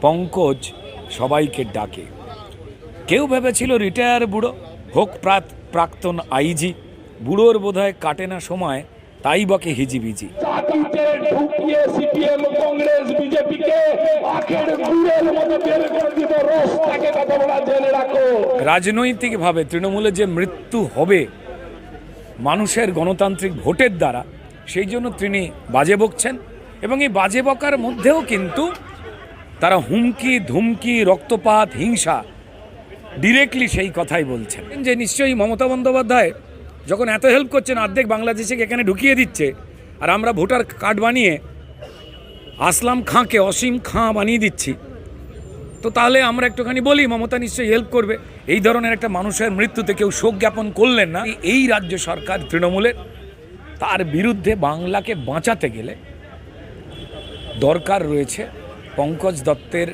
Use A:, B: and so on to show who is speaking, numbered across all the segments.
A: পঙ্কজ সবাইকে ডাকে। কেউ ভেবেছিল রিটায়ার বুড়ো হোক প্রাত- প্রাক্তন আইজি বুড়োর বোধহয় কাটে না সময় তাই বকে হিজিবিজি।
B: চাকরিতে ঢুকিয়ে সিপিএম কংগ্রেস বিজেপিকে আখের গুড়ের মতো বের করে দিব রসটাকে কথা বলা জেনে রাখো।
A: রাজনৈতিকভাবে তৃণমূলের যে মৃত্যু হবে মানুষের গণতান্ত্রিক ভোটের দ্বারা সেই জন্য তিনি বাজে বকছেন এবং এই বাজে বকার মধ্যেও কিন্তু তারা হুমকি, ধুমকি, রক্তপাত, হিংসা ডিরেক্টলি সেই কথাই বলছেন। যে নিশ্চয়ই মমতা বন্দ্যোপাধ্যায় যখন এত হেল্প করছেন, অর্ধেক বাংলাদেশকে এখানে ঢুকিয়ে দিচ্ছে, আর আমরা ভোটার কার্ড বানিয়ে আসলাম খাঁকে, অসীম খাঁ বানিয়ে দিচ্ছি, তো তাহলে আমরা একটুখানি বলি, মমতা নিশ্চয়ই হেল্প করবে। এই ধরনের একটা মানুষের মৃত্যুতে কেউ শোক জ্ঞাপন করলেন না। এই রাজ্য সরকার তৃণমূলের, তার বিরুদ্ধে বাংলাকে বাঁচাতে গেলে দরকার রয়েছে পঙ্কজ দত্তের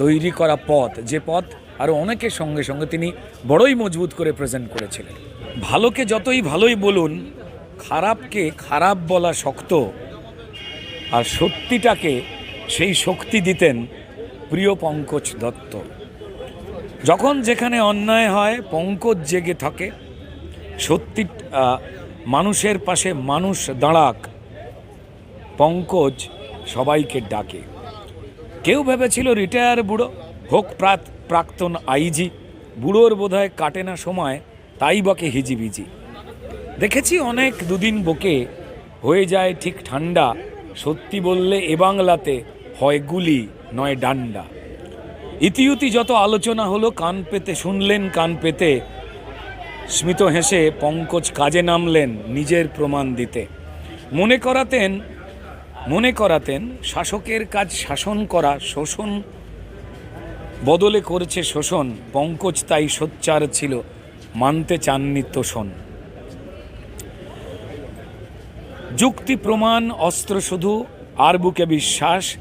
A: তৈরি করা পথ, যে পথ আরও অনেকের সঙ্গে সঙ্গে তিনি বড়ই মজবুত করে প্রেজেন্ট করেছিলেন। ভালোকে যতই ভালোই বলুন, খারাপকে খারাপ বলা শক্ত, আর সত্যিটাকে সেই শক্তি দিতেন প্রিয় পঙ্কজ দত্ত। যখন যেখানে অন্যায় হয়, পঙ্কজ জেগে থাকে, সত্যি মানুষের পাশে মানুষ দাঁড়াক, পঙ্কজ সবাইকে ডাকে। কেউ ভেবেছিল রিটায়ার বুড়ো? হোক প্রাত- প্রাক্তন আইজি। বুড়োর বোধহয় কাটে না সময়, তাই বকে হিজিবিজি। দেখেছি অনেক দুদিন বকে, হয়ে যায় ঠিক ঠান্ডা। সত্যি বললে এ বাংলাতে হয় গুলি, নয় ডান্ডা। ইতিউতি যত আলোচনা হলো, কান পেতে শুনলেন, কান পেতে। স্মিত হেসে পঙ্কজ কাজে নামলেন নিজের প্রমাণ দিতে। মনে করাতেন মনে করাতেন, শাসকের কাজ শাসন করা, শোষণ বদলে করেছে শোষণ, পঙ্কজ তাই সোচ্চার ছিল, মানতে চাননি তোষণ। যুক্তি, প্রমাণ, অস্ত্র শুধু, আর বুকে বিশ্বাস,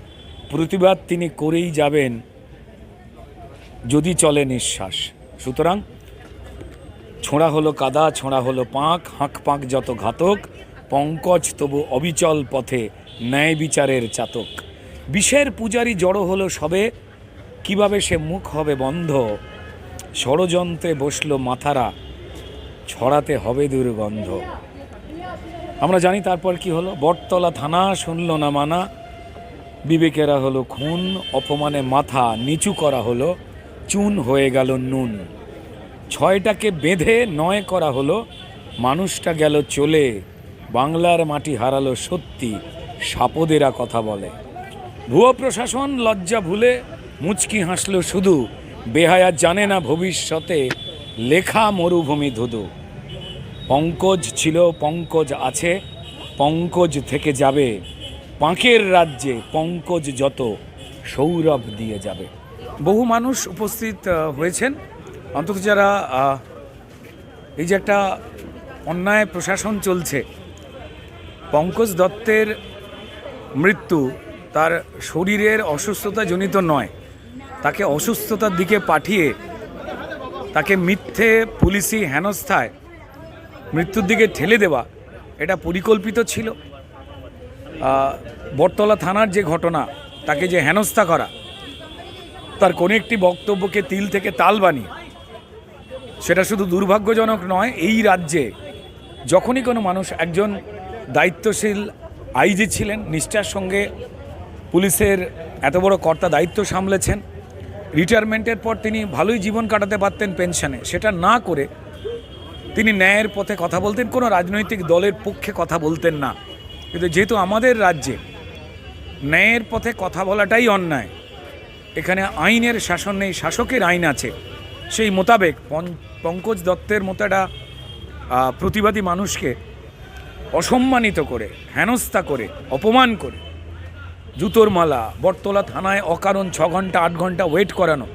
A: প্রতিবাদ তিনি করেই যাবেন, যদি চলে নিঃশ্বাস। সুতরাং, ছোঁড়া হলো কাদা, ছোঁড়া হলো পাঁক হাঁক পাঁক যত ঘাতক পঙ্কজ তবু অবিচল পথে ন্যায় বিচারের চাতক। বিষের পূজারি জড়ো হলো সবে, কীভাবে সে মুখ হবে বন্ধ? ষড়যন্ত্রে বসল মাথারা, ছড়াতে হবে দুর্গন্ধ। আমরা জানি তারপর কি হলো। বটতলা থানা শুনল না মানা, বিবেকেরা হলো খুন, অপমানে মাথা নিচু করা হলো, চুন হয়ে গেল নুন। ছয়টাকে বেঁধে নয় করা হলো, মানুষটা গেল চলে বাংলার মাটি হারালো সত্যি, সাপদেরা কথা বলে। ভুয়ো প্রশাসন লজ্জা ভুলে মুচকি হাসলো শুধু, বেহায়া জানে না ভবিষ্যতে লেখা মরুভূমি ধুধু। পঙ্কজ ছিল, পঙ্কজ আছে, পঙ্কজ থেকে যাবে, পাঁকের রাজ্যে পঙ্কজ যত সৌরভ দিয়ে যাবে। বহু মানুষ উপস্থিত হয়েছেন। অন্তত যারা এই যে একটা অন্যায় প্রশাসন চলছে পঙ্কজ দত্তের মৃত্যু তার শরীরের অসুস্থতা জনিত নয়। তাকে অসুস্থতার দিকে পাঠিয়ে তাকে মিথ্যে পুলিশি হেনস্থায় মৃত্যুর দিকে ঠেলে দেওয়া, এটা পরিকল্পিত ছিল। বটতলা থানার যে ঘটনা, তাকে যে হেনস্থা করা, তার কোনো একটি বক্তব্যকে তিল থেকে তাল বানিয়ে, সেটা শুধু দুর্ভাগ্যজনক নয়, এই রাজ্যে যখনই কোনো মানুষ একজন দায়িত্বশীল আইজি ছিলেন, নিষ্ঠার সঙ্গে পুলিশের এত বড় কর্তা দায়িত্ব সামলেছেন। রিটায়ারমেন্টের পর তিনি ভালোই জীবন কাটাতে পারতেন পেনশনে। সেটা না করে তিনি ন্যায়ের পথে কথা বলতেন, কোনো রাজনৈতিক দলের পক্ষে কথা বলতেন না। কিন্তু যেহেতু আমাদের রাজ্যে ন্যায়ের পথে কথা বলাটাই অন্যায়, এখানে আইনের শাসন নেই, শাসকের আইন আছে। সেই মোতাবেক পঙ্কজ দত্তের মতো একটা প্রতিবাদী মানুষকে অসম্মানিত করে, হেনস্থা করে, অপমান করে। জুতোর মালা, বটতলা থানায় অকারণ ছ ঘণ্টা, আট ঘণ্টা ওয়েট করানো।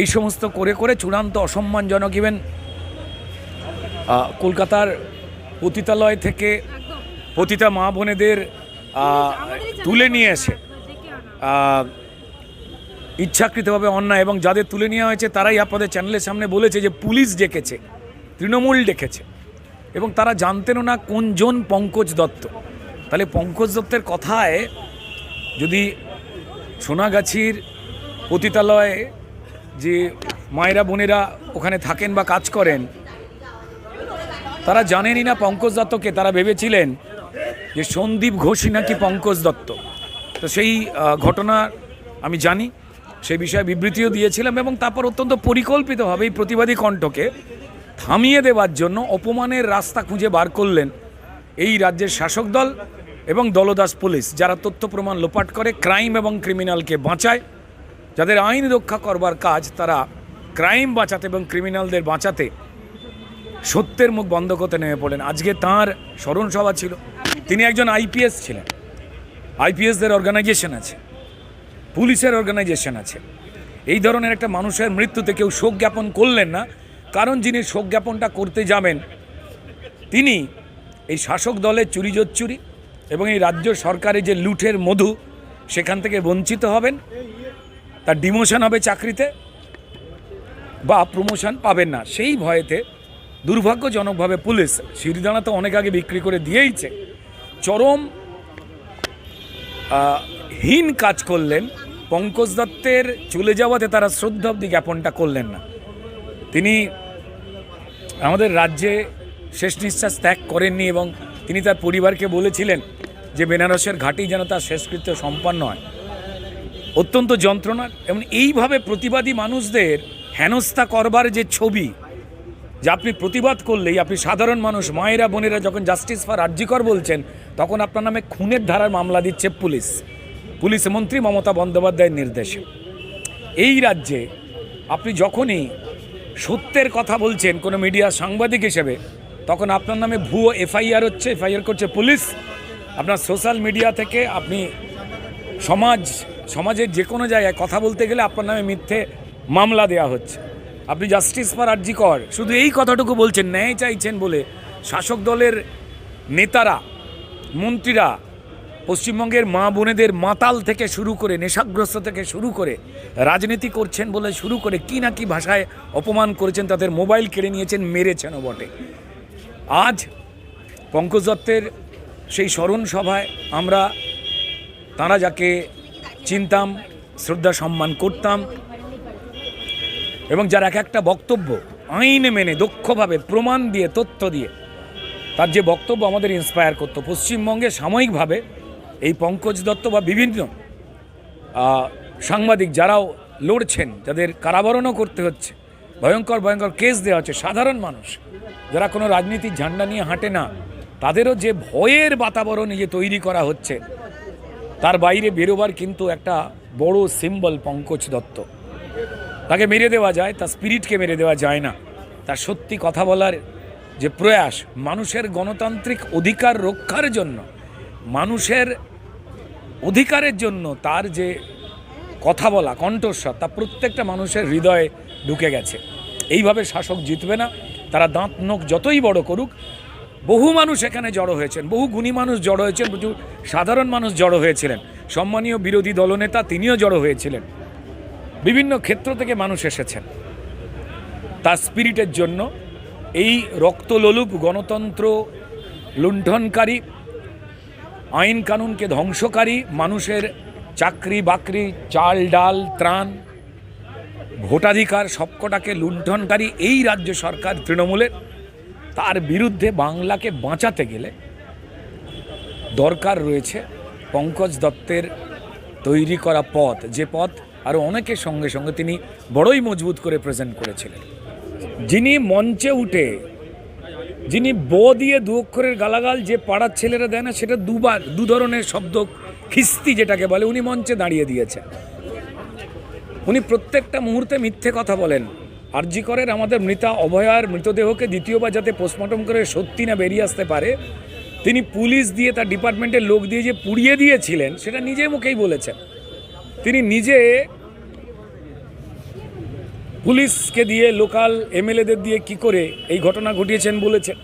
A: এই সমস্ত করে করে চূড়ান্ত অসম্মানজনক ইভেন কলকাতার পতিতালয় থেকে পতিতা মা বোনেদের তুলে নিয়ে এসে ইচ্ছাকৃতভাবে অন্যায় এবং যাদের তুলে নেওয়া হয়েছে তারাই আপনাদের চ্যানেলের সামনে বলেছে যে পুলিশ ডেকেছে, তৃণমূল ডেকেছে। এবং তারা জানতেনও না কোনজন পঙ্কজ দত্ত। তাহলে পঙ্কজ দত্তের কথায় যদি সোনাগাছির পতিতালয়ে যে মায়েরা বোনেরা ওখানে থাকেন বা কাজ করেন, তারা জানেনই না পঙ্কজ দত্তকে, তারা ভেবেছিলেন যে সন্দীপ ঘোষই নাকি পঙ্কজ দত্ত। তো সেই ঘটনা আমি জানি সেই বিষয়ে বিবৃতিও দিয়েছিলাম এবং তারপর অত্যন্ত পরিকল্পিতভাবে এই প্রতিবাদী কণ্ঠকে থামিয়ে দেওয়ার জন্য অপমানের রাস্তা খুঁজে বার করলেন এই রাজ্যের শাসক দল এবং দলদাস পুলিশ, যারা তথ্য প্রমাণ লোপাট করে ক্রাইম এবং ক্রিমিনালকে বাঁচায়। যাদের আইন রক্ষা করবার কাজ তারা ক্রাইম বাঁচাতে এবং ক্রিমিনালদের বাঁচাতে সত্যের মুখ বন্ধ করতে নেমে পড়লেন। আজকে তাঁর স্মরণসভা ছিল। তিনি একজন আইপিএস ছিলেন। আইপিএসদের অর্গানাইজেশন আছে। পুলিশের অর্গানাইজেশন আছে। এই ধরনের একটা মানুষের মৃত্যুতে কেউ শোক জ্ঞাপন করলেন না। কারণ যিনি শোক জ্ঞাপনটা করতে যাবেন, তিনি এই শাসক দলের চুরি চুরি এবং এই রাজ্য সরকারের যে লুঠের মধু, সেখান থেকে বঞ্চিত হবেন। তার ডিমোশন হবে চাকরিতে বা প্রমোশন পাবেন না। সেই ভয়েতে দুর্ভাগ্যজনকভাবে পুলিশ শিরদানা তো অনেক আগে বিক্রি করে দিয়েইছে। চরম হীন কাজ করলেন। পঙ্কজ দত্তের চলে যাওয়াতে তারা শ্রদ্ধা শ্রদ্ধাব্দি জ্ঞাপনটা করলেন না। তিনি আমাদের রাজ্যে শেষ নিঃশ্বাস ত্যাগ করেননি এবং তিনি তার পরিবারকে বলেছিলেন যে বেনারসের ঘাটি যেন তার শেষকৃত্য সম্পন্ন হয়। অত্যন্ত যন্ত্রণার এবং এইভাবে প্রতিবাদী মানুষদের হেনস্থা করবার যে ছবি, যে আপনি প্রতিবাদ করলেই আপনি সাধারণ মানুষ, মায়েরা, বোনেরা যখন জাস্টিস ফর আর্জিকর বলছেন, তখন আপনার নামে খুনের ধারার মামলা দিচ্ছে পুলিশ। পুলিশ মন্ত্রী মমতা বন্দ্যোপাধ্যায়ের নির্দেশে। এই রাজ্যে আপনি যখনই সত্যের কথা বলছেন কোনো মিডিয়া সাংবাদিক হিসেবে, তখন আপনার নামে ভুয়ো এফআইআর হচ্ছে, এফআইআর করছে পুলিশ। আপনার সোশ্যাল মিডিয়া থেকে আপনি সমাজ, সমাজের যে কোনো জায়গায় কথা বলতে গেলে আপনার নামে মিথ্যে মামলা দেওয়া হচ্ছে। আপনি জাস্টিস ফর আর্জি কর, শুধু এই কথাটুকু বলছেন, ন্যায় চাইছেন বলে শাসক দলের নেতারা, মন্ত্রীরা পশ্চিমবঙ্গের মা বোনেদের মাতাল থেকে শুরু করে, নেশাগ্রস্ত থেকে শুরু করে, রাজনীতি করছেন বলে শুরু করে, কি না কি ভাষায় অপমান করেছেন, তাদের মোবাইল কেড়ে নিয়েছেন মেরেছেনও বটে। আজ পঙ্কজ দত্তের সেই স্মরণ সভায় আমরা তাঁরা যাকে চিনতাম, শ্রদ্ধা সম্মান করতাম এবং যার এক একটা বক্তব্য আইনে মেনে, দক্ষভাবে প্রমাণ দিয়ে, তথ্য দিয়ে, তার যে বক্তব্য আমাদের ইন্সপায়ার করতো, পশ্চিমবঙ্গে সাময়িকভাবে এই পঙ্কজ দত্ত বা বিভিন্ন সাংবাদিক যারাও লড়ছেন, যাদের কারাবরণও করতে হচ্ছে, ভয়ঙ্কর ভয়ঙ্কর কেস দেওয়া হচ্ছে, সাধারণ মানুষ, যারা কোনো রাজনীতির ঝান্ডা নিয়ে হাঁটে না, তাদেরও যে ভয়ের বাতাবরণ যে তৈরি করা হচ্ছে, তার বাইরে বেরোবার কিন্তু একটা বড় সিম্বল পঙ্কজ দত্ত। তাকে মেরে দেওয়া যায়, তার স্পিরিটকে মেরে দেওয়া যায় না। তার সত্যি কথা বলার যে প্রয়াস, মানুষের গণতান্ত্রিক অধিকার রক্ষার জন্য মানুষের অধিকারের জন্য তার যে কথা বলা, কণ্ঠস্বর, তা প্রত্যেকটা মানুষের হৃদয়ে ঢুকে গেছে। এইভাবে শাসক জিতবে না। তারা দাঁত, নখ যতই বড় করুক, বহু মানুষ এখানে জড়ো হয়েছেন, বহু গুণী মানুষ জড়ো হয়েছেন, প্রচুর সাধারণ মানুষ জড়ো হয়েছিলেন। সম্মানীয় বিরোধী দলনেতা তিনিও জড়ো হয়েছিলেন। বিভিন্ন ক্ষেত্র থেকে মানুষ এসেছেন। তার স্পিরিটের জন্য এই রক্তলোলুপ গণতন্ত্র লুণ্ঠনকারী আইন কানুনকে ধ্বংসকারী, মানুষের চাকরি বাকরি, চাল ডাল, ত্রাণ, ভোটাধিকার সবকটাকে লুণ্ঠনকারী এই রাজ্য সরকার তৃণমূলের। তার বিরুদ্ধে বাংলাকে বাঁচাতে গেলে দরকার রয়েছে পঙ্কজ দত্তের তৈরি করা পথ। যে পথ আরও অনেকের সঙ্গে সঙ্গে তিনি বড়ই মজবুত করে প্রেজেন্ট করেছিলেন। যিনি মঞ্চে উঠে যিনি ব দিয়ে দু অক্ষরের গালাগাল যে পাড়ার ছেলেরা দেয় না, সেটা দুবার, দু ধরনের শব্দ, খিস্তি যেটাকে বলে, উনি মঞ্চে দাঁড়িয়ে দিয়েছেন। উনি প্রত্যেকটা মুহূর্তে মিথ্যে কথা বলেন। আরজি করের আমাদের মৃতা অভয়ার মৃতদেহকে দ্বিতীয়বার যাতে পোস্টমর্টম করে সত্যি না বেরিয়ে আসতে পারে, তিনি পুলিশ দিয়ে তার ডিপার্টমেন্টের লোক দিয়ে যে পুড়িয়ে দিয়েছিলেন, সেটা নিজে মুখেই বলেছেন। তিনি নিজে পুলিশকে দিয়ে, লোকাল এমএলএদের দিয়ে কি করে এই ঘটনা ঘটিয়েছেন বলেছেন?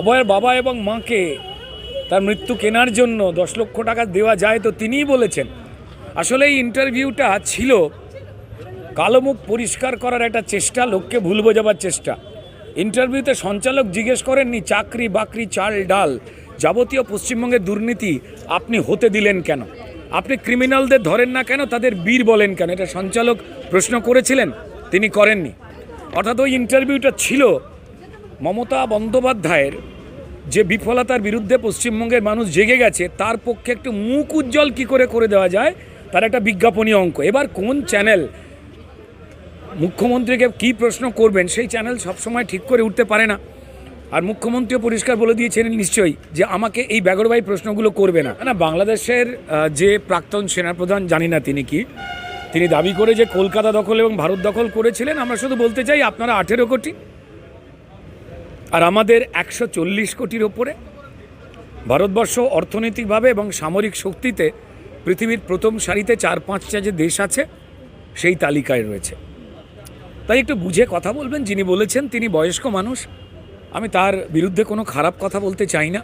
A: অভয়ের বাবা এবং মাকে তার মৃত্যু কেনার জন্য দশ লক্ষ টাকা দেওয়া যায় তো তিনিই বলেছেন। আসলে এই ইন্টারভিউটা ছিল কালো মুখ পরিষ্কার করার একটা চেষ্টা, লোককে ভুল বোঝাবার চেষ্টা। ইন্টারভিউতে সঞ্চালক জিজ্ঞেস করেননি, চাকরি বাকরি চাল ডাল যাবতীয় পশ্চিমবঙ্গের দুর্নীতি আপনি হতে দিলেন কেন? আপনি ক্রিমিনালদের ধরেন না কেন? তাদের বীর বলেন কেন? এটা সঞ্চালক প্রশ্ন করেছিলেন, তিনি করেননি। অর্থাৎ ওই ইন্টারভিউটা ছিল মমতা বন্দ্যোপাধ্যায়ের যে বিফলতার বিরুদ্ধে পশ্চিমবঙ্গের মানুষ জেগে গেছে, তার পক্ষে একটু মুখ উজ্জ্বল কী করে করে দেওয়া যায়, তার একটা বিজ্ঞাপনী অঙ্ক। এবার কোন চ্যানেল মুখ্যমন্ত্রীকে কী প্রশ্ন করবেন, সেই চ্যানেল সবসময় ঠিক করে উঠতে পারে না। আর মুখ্যমন্ত্রীও পরিষ্কার বলে দিয়েছিলেন নিশ্চয়ই যে আমাকে এই ব্যাগরবাই প্রশ্নগুলো করবে না। না বাংলাদেশের যে প্রাক্তন সেনাপ্রধান, জানি না তিনি কি, তিনি দাবি করে যে কলকাতা দখল এবং ভারত দখল করেছিলেন, আমরা শুধু বলতে চাই আপনারা আঠেরো কোটি আর আমাদের একশো চল্লিশ কোটির ওপরে ভারতবর্ষ অর্থনৈতিকভাবে এবং সামরিক শক্তিতে পৃথিবীর প্রথম সারিতে চার পাঁচটা যে দেশ আছে, সেই তালিকায় রয়েছে। তাই একটু বুঝে কথা বলবেন, যিনি বলেছেন তিনি বয়স্ক মানুষ আমি তার বিরুদ্ধে কোনো খারাপ কথা বলতে চাই না।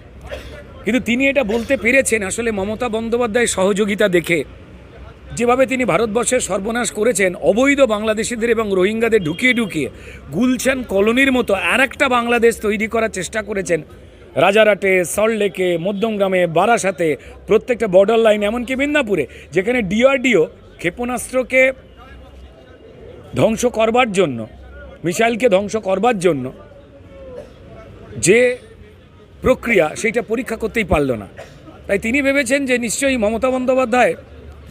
A: কিন্তু তিনি এটা বলতে পেরেছেন, আসলে মমতা বন্দ্যোপাধ্যায়ের সহযোগিতা দেখে। যেভাবে তিনি ভারতবর্ষের সর্বনাশ করেছেন, অবৈধ বাংলাদেশিদের এবং রোহিঙ্গাদের ঢুকিয়ে ঢুকিয়ে গুলশান কলোনির মতো আর একটা বাংলাদেশ তৈরি করার চেষ্টা করেছেন। রাজারহাটে, সল্টলেকে, মধ্যমগ্রামে, বারাসাতে, প্রত্যেকটা বর্ডার লাইন এমনকি মিদনাপুরে, যেখানে ডিআরডিও ক্ষেপণাস্ত্রকে ধ্বংস করবার জন্য, মিসাইলকে ধ্বংস করবার জন্য যে প্রক্রিয়া সেইটা পরীক্ষা করতেই পারল না। তাই তিনি ভেবেছেন যে নিশ্চয়ই মমতা বন্দ্যোপাধ্যায়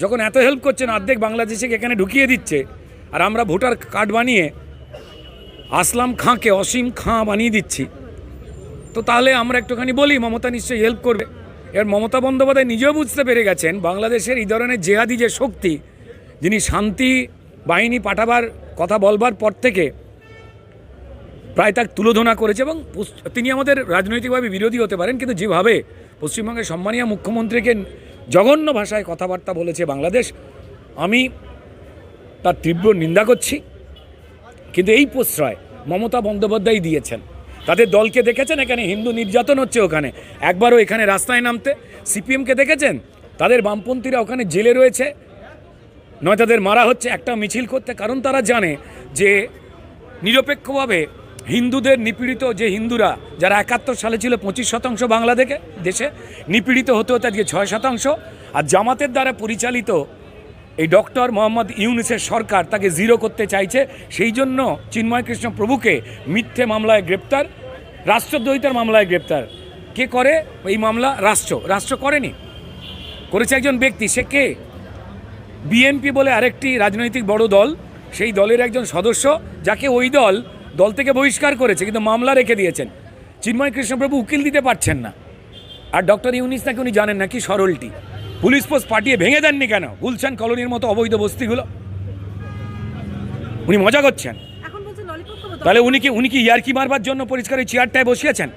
A: যখন এত হেল্প করছেন, অর্ধেক বাংলাদেশিকে এখানে ঢুকিয়ে দিচ্ছে, আর আমরা ভোটার কার্ড বানিয়ে আসলাম খাঁকে, অসীম খাঁ বানিয়ে দিচ্ছি। তো তাহলে আমরা একটুখানি বলি, মমতা নিশ্চয়ই হেল্প করবে। এবার মমতা বন্দ্যোপাধ্যায় নিজেও বুঝতে পেরে গেছেন, বাংলাদেশের এই ধরনের জেহাদি যে শক্তি, যিনি শান্তি বাহিনী পাঠাবার কথা বলবার পর থেকে প্রায় তার তুলোধনা করেছে এবং তিনি আমাদের রাজনৈতিকভাবে বিরোধী হতে পারেন, কিন্তু যেভাবে পশ্চিমবঙ্গের সম্মানীয় মুখ্যমন্ত্রীকে জঘন্য ভাষায় কথাবার্তা বলেছে বাংলাদেশ, আমি তার তীব্র নিন্দা করছি। কিন্তু এই প্রশ্রয় মমতা বন্দ্যোপাধ্যায় দিয়েছেন। তাদের দলকে দেখেছেন? এখানে হিন্দু নির্যাতন হচ্ছে ওখানে। একবারও এখানে রাস্তায় নামতে। সিপিএমকে দেখেছেন? তাদের বামপন্থীরা ওখানে জেলে রয়েছে। নয় তাদের মারা হচ্ছে। একটা মিছিল করতে। কারণ তারা জানে যে নিরপেক্ষভাবে হিন্দুদের নিপীড়িত যে হিন্দুরা, যারা একাত্তর সালে ছিল পঁচিশ শতাংশ বাংলাদেশে, দেশে, নিপীড়িত হতে হতে আজকে ছয় শতাংশ। আর জামাতের দ্বারা পরিচালিত এই ডক্টর মোহাম্মদ ইউনুসের সরকার তাকে জিরো করতে চাইছে, সেই জন্য চিন্ময় কৃষ্ণ প্রভুকে মিথ্যে মামলায় গ্রেপ্তার, রাষ্ট্রদ্রোহিতার মামলায় গ্রেপ্তার। কে করে? এই মামলা রাষ্ট্র। রাষ্ট্র করেনি। করেছে একজন ব্যক্তি, সে কে? বিএনপি বলে আরেকটি রাজনৈতিক বড় দল, সেই দলের একজন সদস্য, যাকে ওই দল দল থেকে বহিষ্কার করেছে কিন্তু মামলা রেখে দিয়েছেন। চিন্ময় কৃষ্ণপ্রভু উকিল দিতে পারছেন না। আর ডক্টর ইউনিস নাকি উনি জানেন না কি সরলটি। পুলিশ পোস্ট পাঠিয়ে ভেঙে দেননি কেন? গুলশান কলোনির মতো অবৈধ বস্তিগুলো। উনি মজা করছেন। তাহলে উনি কি উনি কি ইয়ারকি মারবার জন্য পরিষ্কার এই চেয়ারটায় বসিয়েছেন?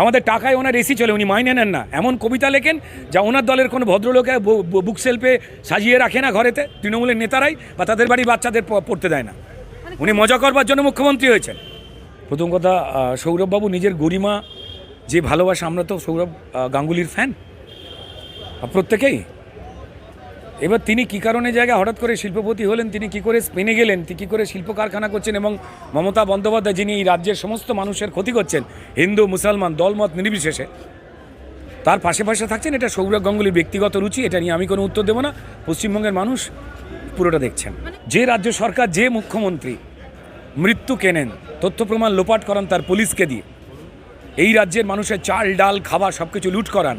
A: আমাদের টাকায় ওনার এসি চলে উনি মাইনে নেন না। এমন কবিতা লেখেন যা ওনার দলের কোনো ভদ্রলোকে বুক সেলফে সাজিয়ে রাখে না ঘরেতে। তৃণমূলের নেতারাই বা তাদের বাড়ির বাচ্চাদের পড়তে দেয় না। উনি মজা করবার জন্য মুখ্যমন্ত্রী হয়েছেন। প্রথম কথা সৌরভবাবু নিজের গরিমা, যে ভালোবাসা, আমরা তো সৌরভ গাঙ্গুলির ফ্যান প্রত্যেকেই। এবার তিনি কী কারণে জায়গায় হঠাৎ করে শিল্পপতি হলেন, তিনি কি করে স্পেনে গেলেন, তিনি কী করে শিল্প কারখানা করছেন এবং মমতা বন্দ্যোপাধ্যায়, যিনি এই রাজ্যের সমস্ত মানুষের ক্ষতি করছেন, হিন্দু, মুসলমান, দলমত নির্বিশেষে, তার পাশে পাশে থাকছেন এটা সৌরভ গাঙ্গুলির ব্যক্তিগত রুচি, এটা নিয়ে আমি কোনো উত্তর দেবো না। পশ্চিমবঙ্গের মানুষ পুরোটা দেখছেন। যে রাজ্য সরকার, যে মুখ্যমন্ত্রী মৃত্যু কেনেন, তথ্য প্রমাণ লোপাট করান তার পুলিশকে দিয়ে। এই রাজ্যের মানুষের চাল, ডাল, খাবার সব কিছু লুট করান।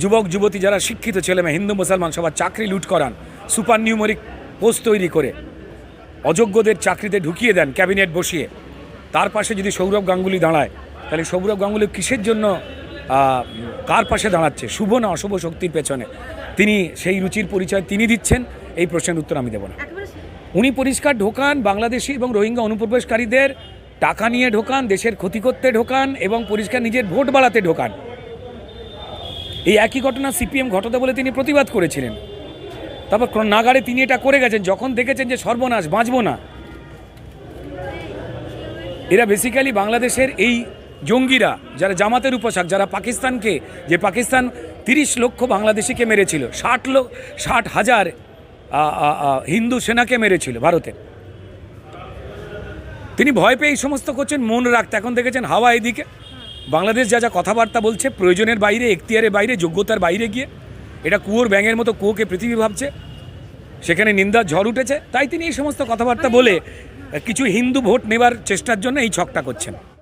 A: যুবক, যুবতী যারা শিক্ষিত ছেলেমেয়ে হিন্দু, মুসলমান সবার চাকরি লুট করান, সুপার নিউমরিক পোস্ট তৈরি করে। অযোগ্যদের চাকরিতে ঢুকিয়ে দেন ক্যাবিনেট বসিয়ে। তার পাশে যদি সৌরভ গাঙ্গুলি দাঁড়ায়, তাহলে সৌরভ গাঙ্গুলি কিসের জন্য কার পাশে দাঁড়াচ্ছে? শুভ না অশুভ শক্তির পেছনে। তিনি সেই রুচির পরিচয় তিনি দিচ্ছেন। এই প্রশ্নের উত্তর আমি দেবো না। উনি পরিষ্কার ঢোকান বাংলাদেশি এবং রোহিঙ্গা অনুপ্রবেশকারীদের টাকা নিয়ে ঢোকান দেশের ক্ষতি করতে ঢোকান এবং পরিষ্কার নিজের ভোট বাড়াতে ঢোকান। এই একই ঘটনা সিপিএম ঘটাতে বলে তিনি প্রতিবাদ করেছিলেন। তারপর নাগাড়ে তিনি এটা করে গেছেন যখন দেখেছেন যে সর্বনাশ বাঁচব না। এরা বেসিক্যালি বাংলাদেশের এই জঙ্গিরা যারা জামাতের উপশাক যারা পাকিস্তানকে যে পাকিস্তান তিরিশ লক্ষ বাংলাদেশিকে মেরেছিল ষাট লোক ষাট হাজার হিন্দু সেনাকে মেরেছিল ভারতের তিনি ভয় পেয়ে এই সমস্ত করছেন মন রাখতে। এখন দেখেছেন হাওয়া এদিকে। বাংলাদেশ যা যা কথাবার্তা বলছে প্রয়োজনের বাইরে এখতিয়ারের বাইরে যোগ্যতার বাইরে গিয়ে। এটা কুয়োর ব্যাঙের মতো কুয়োকে পৃথিবী ভাবছে। সেখানে নিন্দা ঝড় উঠেছে। তাই তিনি এই সমস্ত কথাবার্তা বলে কিছু হিন্দু ভোট নেবার চেষ্টার জন্য এই ছকটা করছেন।